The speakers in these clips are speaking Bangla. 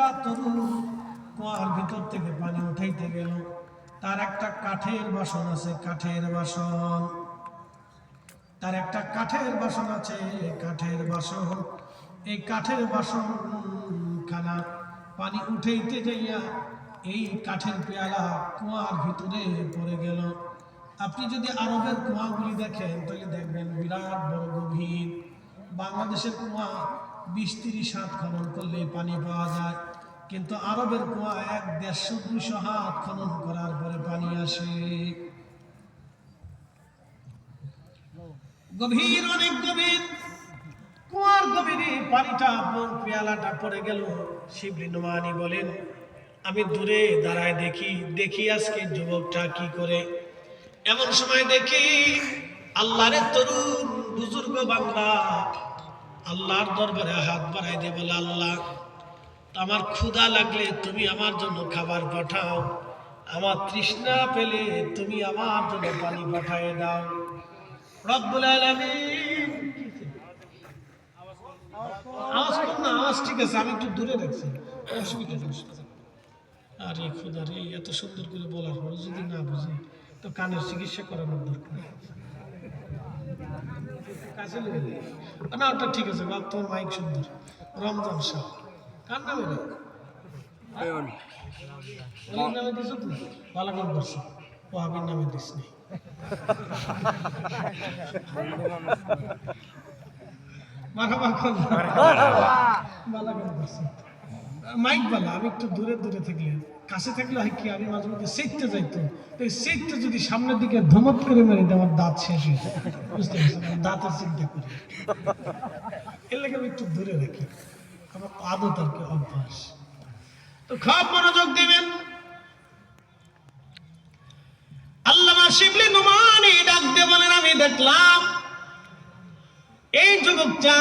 একটা তরুণ কুয়ার ভিতর থেকে পানি উঠাইতে গেল। তার একটা কাঠের বাসন আছে, কাঠের বাসন। তার একটা কাঠের বাসন আছে, কাঠের বাসন। এই কাঠের বাসন খানা পানি উঠাইতে যাইয়া এই কাঠের পেয়ালা কুয়ার ভিতরে পড়ে গেল। আপনি যদি আরবের কুয়াগুলি দেখেন, তাহলে দেখবেন বিরাট বড় গভীর। বাংলাদেশের কুয়া বিশ তিরিশ হাত খনন করলে পানি পাওয়া যায়। কিন্তু আরবের কুয়া এক দেড়শো দুইশো হাত খনন করার পরে পানি আসে। গভীর, অনেক গভীর, কুয়ার গভীরে পানিটা আপনার পেয়ালাটা পড়ে গেল। শিবলি নোমানি বলেন, আমি দূরে দাঁড়ায় দেখি দেখি আজকে যুবকটা কি করে। এমন সময় দেখি আল্লাহরের তরুণ, বুজুর্গ বাংলা আল্লাহর দরবারে হাত বাড়াই দিয়ে আল্লাহ আমার ক্ষুধা লাগলে তুমি আমার জন্য খাবার পাঠাও। আমার তৃষ্ণা পেলে তুমি আমার জন্য পানি পাঠায় দাও। রব্বুল আলামিন। আওয়াজ কম না, আওয়াজ ঠিক আছে, আমি একটু দূরে রাখছি। অসুবিধা আরে খুদা রে, এত সুন্দর করে বলার পর যদি না বুঝি, তো কানের চিকিৎসা করানোর দরকার কাছে। না ওটা ঠিক আছে, বাপ, তোমার মাইক সুন্দর। রমজান শাহ কার নামে নামে দিছো তুই ভালো কাম করছ ও আবির নামে দিস নি। মারাবা কোন ভালো কাম করছ মাইক বালা আমি একটু দূরে দূরে থাকলে। কাছে থাকলে হয় কি আমি মাঝে মধ্যে সেটতে যাইতো। তো সেটতে যদি সামনের দিকে ধমক করে মেরে দেয় আমার দাঁত শেষ হয়ে যায়। বুঝতে পারছি দাঁতের চিন্তা করি। এর লাগে আমি একটু দূরে রাখি। আমার আদত অভ্যাস। তো খুব মনোযোগ দিবেন। আল্লামা শিবলি নুমানি ডাক বলেন, আমি দেখলাম এই যুবকটা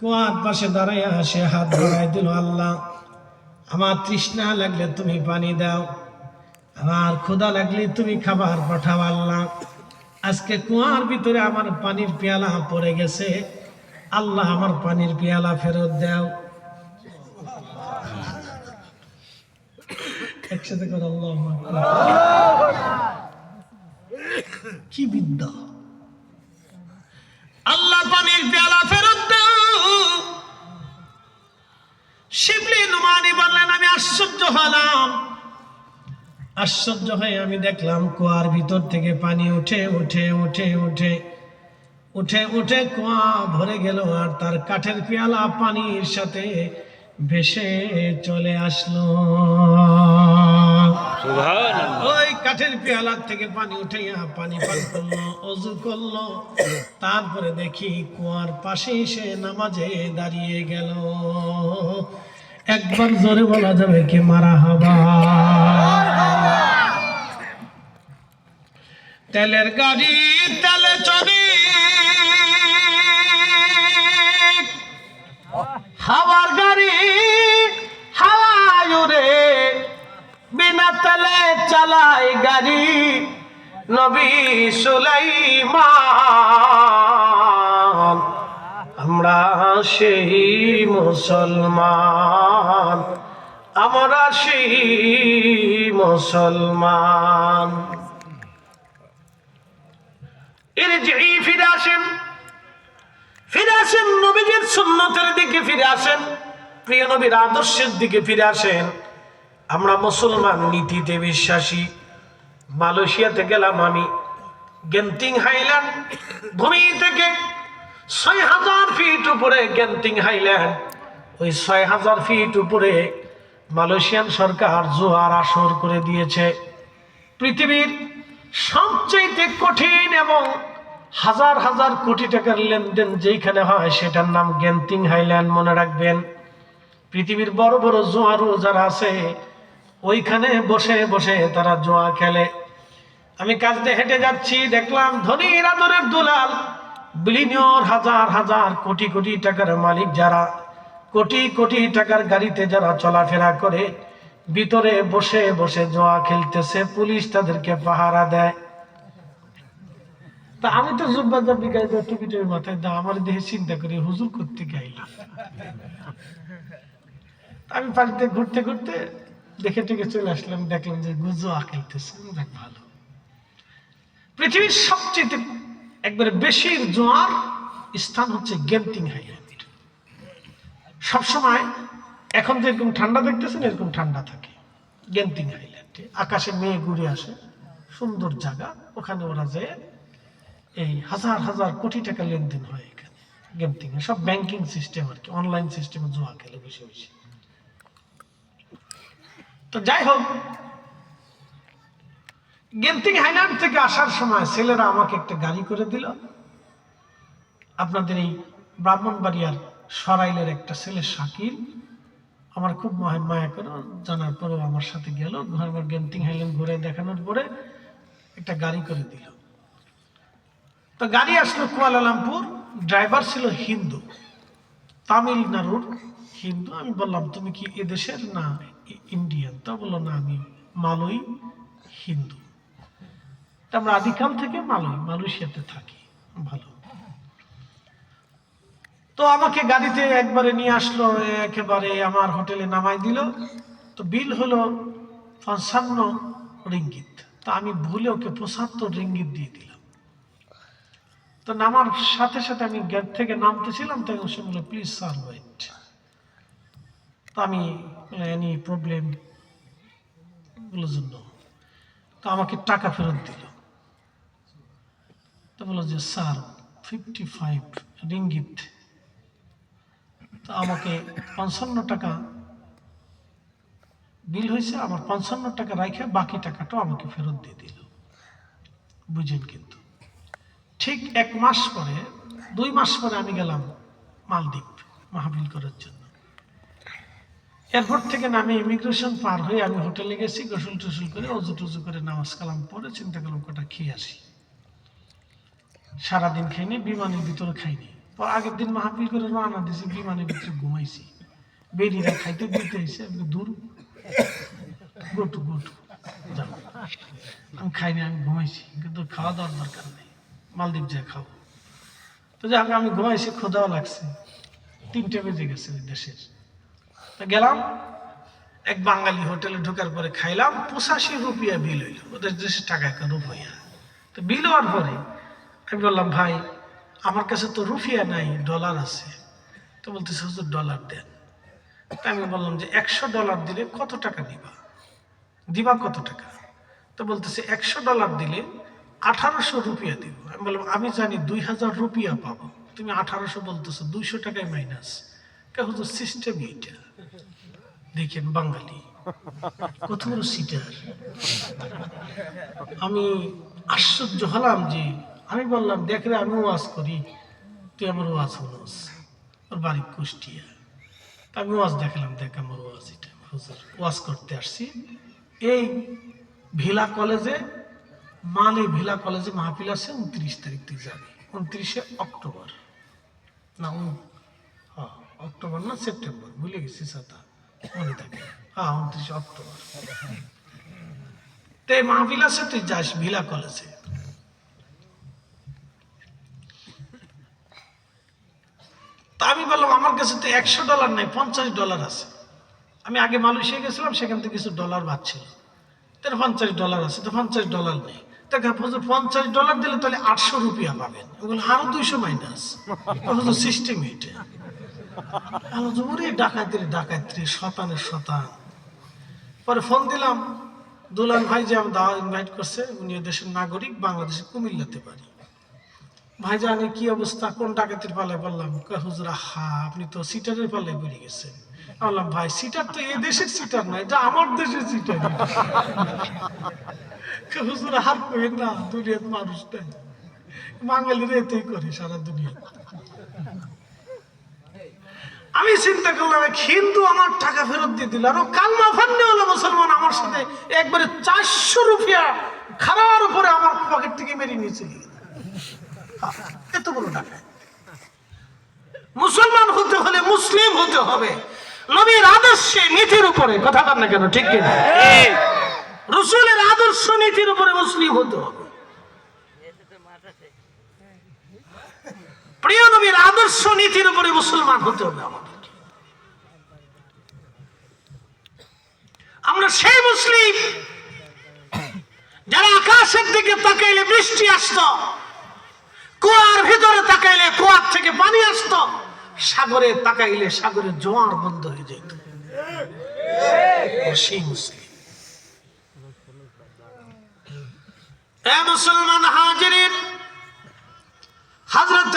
কুয়ার পাশে দাঁড়াইয়া সে হাত ধরাই দিল, আল্লাহ, আমার তৃষ্ণা লাগলে তুমি পানি দাও, আমার ক্ষুধা লাগলে তুমি খাবার পাঠাও, আল্লাহ। আজকে কুয়ার ভিতরে আমার পানির পেয়ালা পড়ে গেছে। আল্লাহ আমার পানির পেয়ালা ফেরত দাও। একসাথে করে আল্লাহ কি বিদ্যা। আল্লাহ পানির পেয়ালা ফেরত দাও। শিবলি নুমানি বললেন, আমি আশ্চর্য হলাম। আশ্চর্য হয়ে আমি দেখলাম কুয়ার ভিতর থেকে পানি উঠে উঠে উঠে উঠে। উঠে উঠে কুয়া ভরে গেল আর তার কাঠের পেয়ালা পানির সাথে ভেসে চলে আসলো। ওই কাঠের পেয়ালার থেকে পানি উঠাইয়া পানি পান করল অজু করল। তারপরে দেখি কুয়ার পাশে এসে নামাজে দাঁড়িয়ে গেল। একবার জোরে বলা যাবে কি মারা হবা। তেলের গাড়ি তেলে চলে হাওয়ার গাড়ি হাওয়ায় উড়ে, বিনা তেলে চালাই গাড়ি, নবী সুলাইমান। আমরা সেই মুসলমান, আমরা সেই মুসলমান। ফিরে আসেন, নবীজির সুন্নতের দিকে ফিরে আসেন, প্রিয় নবীর আদর্শের দিকে ফিরে আসেন। আমরা মুসলমান, নীতিতে বিশ্বাসী, মালয়েশিয়াতে গেলাম আমি, গেন্টিং হাইল্যান্ড, ভূমি থেকে ছয় হাজার ফিট উপরে গেন্টিং হাইল্যান্ড। ওই ছয় হাজার ফিট উপরে মালয়েশিয়ান সরকার জোয়ার আসর করে দিয়েছে। পৃথিবীর সবচেয়ে কঠিন এবং হাজার হাজার কোটি টাকার লেনদেন যেইখানে হয়, সেটার নাম গেন্টিং হাইল্যান্ড মনে রাখবেন। পৃথিবীর বড় বড় জোয়ারও যারা আছে, ওইখানে বসে বসে তারা জোয়া খেলে। আমি কাজতে হেঁটে যাচ্ছি, দেখলাম ধনীর আদরের দুলাল বিলিনিয়র হাজার হাজার কোটি কোটি টাকার মালিক যারা, কোটি কোটি টাকার গাড়িতে যারা চলাফেরা করে, ভিতরে বসে বসে জোয়া খেলতেছে, পুলিশ তাদেরকে পাহারা দেয়। তা আমি তো জুব্বা জাব্বি গাইতে টুপি মাথায় দা আমার দেহে চিন্তা করি হুজুর করতে গাইলাম। আমি বাড়িতে ঘুরতে ঘুরতে দেখে টেকে চলে আসলাম, দেখলাম যে গুজো আঁকাইতেছে দেখ ভালো। পৃথিবীর সবচেয়ে একবারে বেশি জোয়ার স্থান হচ্ছে গেন্টিং হাইল্যান্ড সবসময় এখন যেরকম ঠান্ডা দেখতেছেন, এরকম ঠান্ডা থাকে গেন্টিং হাইল্যান্ডে আকাশে মেয়ে ঘুরে আসে, সুন্দর জায়গা, ওখানে ওরা যায় এই হাজার হাজার কোটি টাকা লেনদেন হয় এখানে গেন্টিং সব ব্যাংকিং সিস্টেম আর কি অনলাইন সিস্টেমে জোয়া খেলে বেশি বেশি। তো যাই হোক গেন্টিং হাইল্যান্ড থেকে আসার সময় ছেলেরা আমাকে একটা গাড়ি করে দিল। আপনাদের এই ব্রাহ্মণবাড়িয়ার সরাইলের একটা ছেলে শাকিল, আমার খুব মায়া করে জানার পরেও আমার সাথে গেল। ঘর গেন্টিং হাইল্যান্ড ঘুরে দেখানোর পরে একটা গাড়ি করে দিল। তো গাড়ি আসলো কুয়ালালামপুর ড্রাইভার ছিল হিন্দু। তামিলনাড়ুর হিন্দু। আমি বললাম, তুমি কি এদেশের না ইন্ডিয়ান? তা বলল, না, আমি মালয় হিন্দু। আমরা আদিকাল থেকে মালয়, মালয়েশিয়াতে থাকি। ভালো। তো আমাকে গাড়িতে একবারে নিয়ে আসলো, একেবারে আমার হোটেলে নামাই দিল। তো বিল হলো পঞ্চান্ন রিঙ্গিত। তা আমি ভুলে ওকে পঁচাত্তর রিঙ্গিত দিয়ে দিলাম। তো নামার সাথে সাথে আমি গেট থেকে নামতেছিলাম তখন সে বলল প্লিজ স্যার ওয়েট তো আমি এনি প্রবলেম বলো জন্য তো আমাকে টাকা ফেরত দিল। তো বলল যে স্যার ফিফটি ফাইভ রিঙ্গিত তো আমাকে পঞ্চান্ন টাকা বিল হয়েছে আমার পঞ্চান্ন টাকা রাখে বাকি টাকাটাও আমাকে ফেরত দিয়ে দিল। বুঝেন কিন্তু। ঠিক এক মাস পরে, দুই মাস পরে আমি গেলাম মালদ্বীপ মাহবিল করার জন্য। এয়ারপোর্ট থেকে নামে ইমিগ্রেশন পার হয়ে আমি হোটেলে গেছি, গোসল টোসল করে অজু টজু করে নামাজ কালাম পরে চিন্তা করলাম কটা খেয়ে আসি। সারাদিন খাইনি, বিমানের ভিতরে খাইনি। পর আগের দিন মাহফিল করে রান্না দিয়েছি, বিমানের ভিতরে ঘুমাইছি। বেরিয়ে খাইতে দিতে এসে আমি দূর। গোটু গোটু আমি খাইনি, আমি ঘুমাইছি, কিন্তু খাওয়া দাওয়ার দরকার নেই। মালদ্বীপ যা খাব। তো যাই হোক, আমি ঘুমাইছি খোদাও লাগছে। তিনটে বেজে গেছে দেশের। গেলাম, এক বাঙালি হোটেলে ঢোকার পরে খাইলাম, পঁচাশি রুপিয়া বিল হইল। ওদের দেশের টাকা একটা রুপিয়া তো বিল হওয়ার পরে আমি বললাম, ভাই, আমার কাছে তো রুফিয়া নাই, ডলার আছে। তো বলতেছে, হুজুর, ডলার দেন। তা আমি বললাম যে, একশো ডলার দিলে কত টাকা দিবা? দিবা কত টাকা? তো বলতেছে, একশো ডলার দিলে আঠারোশো রুপিয়া দিব। আমি বললাম, আমি জানি দুই হাজার রুপিয়া পাবো। তুমি আঠারোশো বলতেছো, দুইশো টাকায় মাইনাস কে হুজুর সিস্টেম এইটা। দেখেন বাঙালি, কত বড় সিটার আমি আশ্চর্য হলাম যে আমি বললাম, দেখ রে, আমি ওয়াজ করি, তুই আমার ওয়াজ হলোস ওর বাড়ি কুষ্টিয়া। আমি ওয়াজ দেখলাম, দেখ আমার ওয়াজ এটা। ওয়াজ করতে আসছি। এই ভিলা কলেজে মালে ভিলা কলেজে মাহফিল আছে, উনত্রিশ তারিখ তুই যাবি। উনত্রিশে অক্টোবর। না হ্যাঁ অক্টোবর না, সেপ্টেম্বর, ভুলে গেছি সাতা, মনে থাকে। হ্যাঁ উনত্রিশে অক্টোবর। তো মাহফিল আছে, তুই যাস ভিলা কলেজে। তা আমি বললাম, আমার কাছে তো একশো ডলার নেই, পঞ্চাশ ডলার আছে। আমি আগে মালয়েশিয়া গেছিলাম, সেখান থেকে কিছু ডলার বাড়ছিল তাহলে পঞ্চাশ ডলার আছে, তো পঞ্চাশ ডলার নেই। হুজুর পঞ্চাশ ডলার দিলে তাহলে আটশো রুপিয়া পাবেন। ওগুলো আরও দুইশো মাইনাস হুজুর সিস্টেম এটা। আলো ওরে ডাকাতির ডাকাতির শতানের শতান পরে ফোন দিলাম দুলান ভাই যে আমার দাওয়া ইনভাইট করছে উনি দেশের নাগরিক বাংলাদেশে কুমিল্লাতে পারি ভাই জানি কি অবস্থা, কোন ডাকাতির পালায় বললাম হুজুর হা আপনি তো সিটারের পালায় পড়ে গেছেন। আমি বললাম, ভাই, সিটার তো এ দেশের সিটার নয় এটা আমার দেশের সিটার। হুজুর হার কই না, দুনিয়ার মানুষ নাই এতেই করে সারা দুনিয়া। আমি চিন্তা করলাম হিন্দু আমার টাকা ফেরত দিয়ে দিল, আর কালমা ফান্নে হলো মুসলমান আমার সাথে একবারে চারশো রুপিয়া খারার উপরে আমার পকেট থেকে মেরে নিয়েছিল এত বড় টাকা মুসলমান হতে হলে মুসলিম হতে হবে। নবীর আদর্শে, নীতির উপরে। কথা বল না কেন, ঠিক কিনা? রসুলের আদর্শ নীতির উপরে মুসলিম হতে হবে। প্রিয় নবীর আদর্শ নীতির উপরে মুসলমান হতে হবে আমাদেরকে। সেই মুসলিম যারা আকাশের দিকে তাকাইলে বৃষ্টি আসত, কুয়ার ভিতরে তাকাইলে কুয়ার থেকে পানি আসত, সাগরে তাকাইলে সাগরের জোয়ার বন্ধ হয়ে যেত। সেই মুসলিম। এ মুসলমান হাজির হজরত